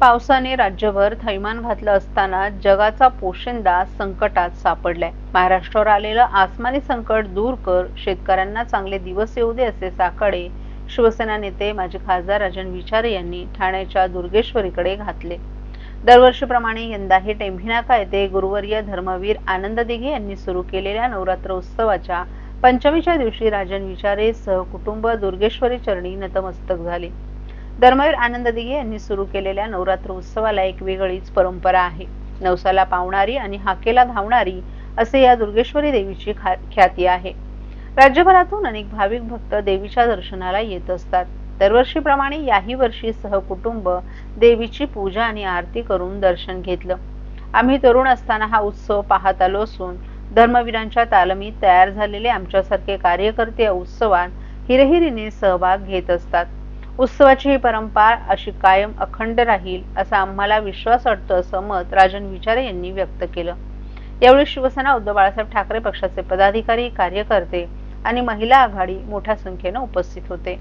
पावसाने राज्यभर थैमान घातलं असताना जगाचा पोशिंदा संकटात सापडलाय. महाराष्ट्रावर आलेलं आसमानी संकट दूर कर शेतकऱ्यांना चांगले दिवस येऊ दे असे साकडे शिवसेना नेते माजी खासदार राजन विचारे यांनी ठाण्याच्या दुर्गेश्वरीकडे घातले. दरवर्षीप्रमाणे यंदाही टेंभिनाका येथे गुरुवर्य धर्मवीर आनंद दिघे यांनी सुरू केलेल्या नवरात्र उत्सवाच्या पंचमीच्या दिवशी राजन विचारे सहकुटुंब दुर्गेश्वरी चरणी नतमस्तक झाले. धर्मवीर आनंद दिघे यांनी सुरू केलेल्या नवरात्र उत्सवाला एक वेगळीच परंपरा आहे. नवसाला पावणारी आणि हाकेला धावणारी असे या दुर्गेश्वरी देवीची खा- ख्याती आहे. राज्यभरातून अनेक भाविक भक्त देवीच्या दर्शनाला येत असतात. दरवर्षीप्रमाणे याही वर्षी सहकुटुंब देवीची पूजा आणि आरती करून दर्शन घेतलं. आम्ही तरुण असताना हा उत्सव पाहत आलो असून धर्मवीरांच्या तालमीत तयार झालेले आमच्यासारखे कार्यकर्ते या उत्सवात हिरहिरीने सहभाग घेत असतात. उत्सवाची ही परंपरा अशी कायम अखंड राहील असा आम्हाला विश्वास वाटतो असं मत राजन विचारे यांनी व्यक्त केलं. यावेळी शिवसेना उद्धव बाळासाहेब ठाकरे पक्षाचे पदाधिकारी कार्यकर्ते आणि महिला आघाडी मोठ्या संख्येनं उपस्थित होते.